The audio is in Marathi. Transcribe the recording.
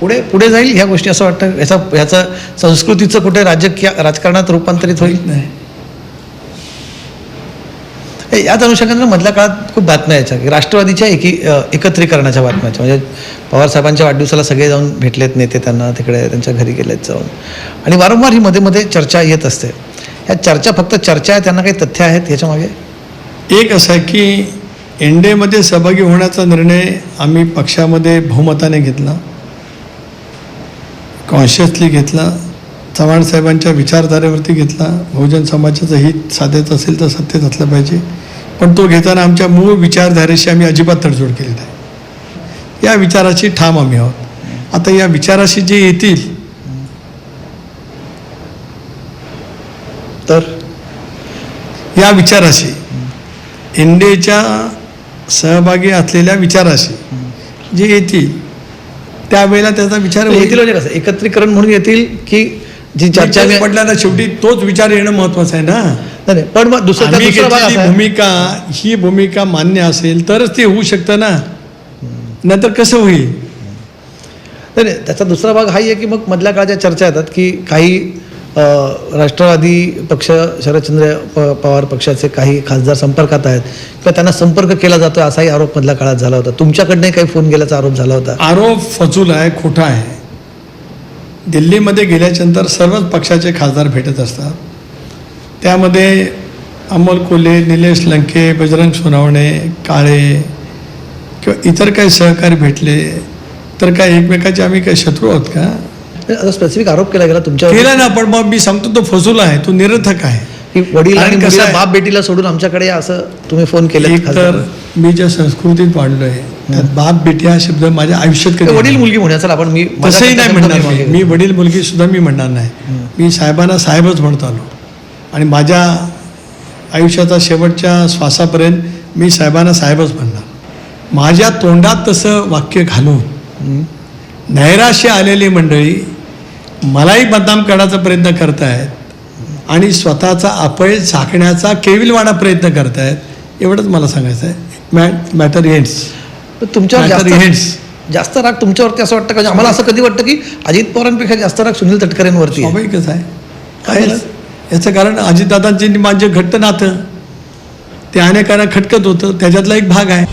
पुढे पुढे जाईल ह्या गोष्टी असं वाटतं? याचा ह्याचं संस्कृतीचं कुठे राजकीय राजकारणात रूपांतरित होईल? नाही. याच अनुषंगाने मधल्या काळात खूप बातम्या यायच्या. की राष्ट्रवादीच्या एकी एकत्रीकरणाच्या बातम्याच्या म्हणजे पवारसाहेबांच्या वाढदिवसाला सगळे जाऊन भेटलेत नेते त्यांना तिकडे त्यांच्या घरी गेलेत जाऊन. आणि वारंवार ही मध्ये मध्ये चर्चा येत असते. ह्या चर्चा फक्त चर्चा आहे त्यांना काही तथ्य आहेत याच्यामागे एक असं आहे की एन डी एमध्ये सहभागी होण्याचा निर्णय आम्ही पक्षामध्ये बहुमताने घेतला. कॉन्शियसली घेतला चव्हाण साहेबांच्या विचारधारेवरती घेतला बहुजन समाजाचं हित साधायचं असेल तर सत्तेत असलं पाहिजे. पण तो घेताना आमच्या मूळ विचारधारेशी आम्ही अजिबात तडजोड केली नाही. या विचाराशी ठाम आम्ही आहोत. आता या विचाराशी जे येतील तर या विचाराशी इंडेच्या सहभागी असलेल्या विचाराशी जे येतील त्यावेळेला त्याचा विचार. येतील म्हणजे कसं एकत्रीकरण म्हणून येतील की जी चर्चा मी- पडला ना शेवटी तोच विचार येणं महत्वाचं आहे ना. पण मग दुसरा. भूमिका ही भूमिका मान्य असेल तरच ते होऊ शकतं ना नाहीतर कसं होईल त्याचा दुसरा भाग हाही आहे की मग मधल्या काळाच्या चर्चा येतात की काही राष्ट्रवादी पक्ष शरदचंद्र प- पवार पक्षाचे काही खासदार संपर्कात आहेत. किंवा त्यांना संपर्क केला जातो असाही आरोप मधल्या काळात झाला होता. तुमच्याकडनंही काही फोन गेल्याचा आरोप झाला होता? आरोप फजूल आहे खोटा आहे. दिल्लीमध्ये गेल्याच्यानंतर सर्वच पक्षाचे खासदार भेटत असतात. त्यामध्ये अमोल कोल्हे निलेश लंके बजरंग सोनावणे काळे किंवा इतर काही सहकारी भेटले. तर काय एकमेकाचे आम्ही काही शत्रू आहोत का? आता स्पेसिफिक आरोप केला गेला तुमच्या केला ना पण मग मी सांगतो तो फजूल आहे तो निरर्थक आहे. की वडील आणि कसं मुलीला आहे? बाप बेटीला सोडून आमच्याकडे या असं तुम्ही फोन केले एक तर मी ज्या संस्कृतीत वाढलो आहे त्यात बाप बेटी हा शब्द माझ्या आयुष्यात कधी वडील मुलगी म्हणूया चला आपण मी तसंही नाही म्हणणार मी. मी वडील मुलगी सुद्धा मी म्हणणार नाही. मी साहेबांना साहेबच म्हणत आलो. आणि माझ्या आयुष्याचा शेवटच्या श्वासापर्यंत मी साहेबांना साहेबच म्हणणार. माझ्या तोंडात तसं वाक्य घालून हम्म. नैराश्य आलेली मंडळी मलाही बदनाम करण्याचा प्रयत्न करतायत आणि स्वतःचा अपयश झाकण्याचा केविलवाणा प्रयत्न करतायत एवढंच मला सांगायचं आहे. मॅ मॅटर तुमच्यावर Matter जास्त राग तुमच्यावरती असं वाटतं का? आम्हाला असं कधी वाटतं की अजित पवारांपेक्षा जास्त राग सुनील तटकरेंवरती. स्वाभाविकच आहे. काय. याचं कारण अजितदादांची माझे घट्ट नातं. ते अनेकांना खटकत होतं. त्याच्यातला एक भाग आहे.